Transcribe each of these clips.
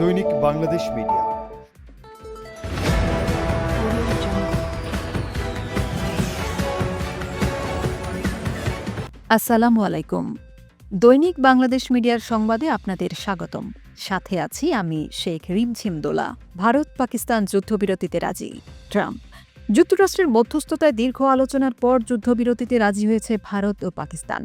দৈনিক বাংলাদেশ মিডিয়া। আসসালামু আলাইকুম। দৈনিক বাংলাদেশ মিডিয়ার সংবাদে আপনাদের স্বাগতম। সাথে আছি আমি শেখ রিমঝিম দোলা, ভারত পাকিস্তান যুদ্ধবিরতিতে রাজি, ট্রাম্প। যুক্তরাষ্ট্রের মধ্যস্থতায় দীর্ঘ আলোচনার পর যুদ্ধবিরতিতে রাজি হয়েছে ভারত ও পাকিস্তান।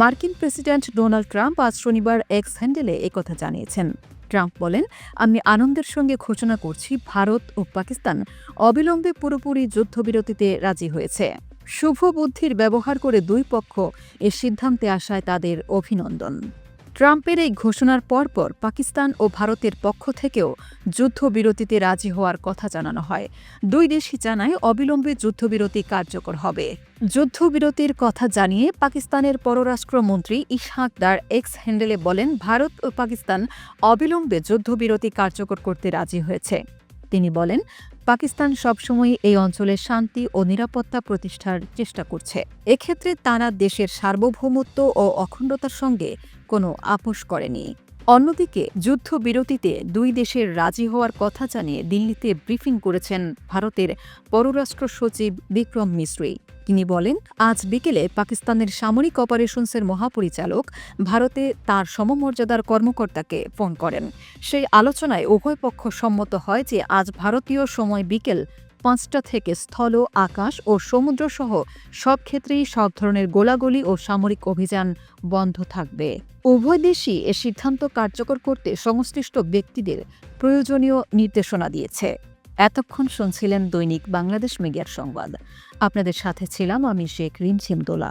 মার্কিন প্রেসিডেন্ট ডোনাল্ড ট্রাম্প আজ শনিবার এক্স হ্যান্ডেলে একথা জানিয়েছেন। ট্রাম্প বলেন, আমি আনন্দের সঙ্গে ঘোষণা করছি, ভারত ও পাকিস্তান অবিলম্বে পুরোপুরি যুদ্ধবিরতিতে রাজি হয়েছে। শুভ বুদ্ধির ব্যবহার করে দুই পক্ষ এ সিদ্ধান্তে আসায় তাদের অভিনন্দন। ট্রাম্পের এই ঘোষণার পরপর পাকিস্তান ও ভারতের পক্ষ থেকেও যুদ্ধবিরতিতে রাজি হওয়ার কথা জানানো হয়। দুই দেশই জানায় অবিলম্বে যুদ্ধবিরতি কার্যকর হবে। যুদ্ধবিরতির কথা জানিয়ে পাকিস্তানের পররাষ্ট্রমন্ত্রী ইশাক দার এক্স হ্যান্ডেলে বলেন, ভারত ও পাকিস্তান অবিলম্বে যুদ্ধবিরতি কার্যকর করতে রাজি হয়েছে। তিনি বলেন, পাকিস্তান সবসময় এই অঞ্চলে শান্তি ও নিরাপত্তা প্রতিষ্ঠার চেষ্টা করছে। এক্ষেত্রে তারা দেশের সার্বভৌমত্ব ও অখণ্ডতার সঙ্গে কোনো আপোষ করেনি। অন্যদিকে, যুদ্ধবিরতিতে দুই দেশের রাজি হওয়ার কথা জানিয়ে দিল্লিতে ব্রিফিং করেছেন ভারতের পররাষ্ট্র সচিব বিক্রম মিশ্রি তিনি বলেন, আজ বিকেলে পাকিস্তানের সামরিক অপারেশনসের মহাপরিচালক ভারতে তার সমমর্যাদার কর্মকর্তাকে ফোন করেন। সেই আলোচনায় উভয় পক্ষ সম্মত হয় যে, আজ ভারতীয় সময় বিকেল পাঁচটা থেকে স্থল, আকাশ ও সমুদ্রসহ সব ক্ষেত্রেই সব ধরনের গোলাগুলি ও সামরিক অভিযান বন্ধ থাকবে। উভয় দেশই এ সিদ্ধান্ত কার্যকর করতে সংশ্লিষ্ট ব্যক্তিদের প্রয়োজনীয় নির্দেশনা দিয়েছে। এতক্ষণ শুনছিলেন দৈনিক বাংলাদেশ মিডিয়ার সংবাদ। আপনাদের সাথে ছিলাম আমি শেখ রিমঝিম দোলা।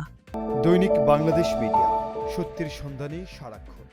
দৈনিক বাংলাদেশ মিডিয়া, সত্যের সন্ধানে সারাক্ষণ।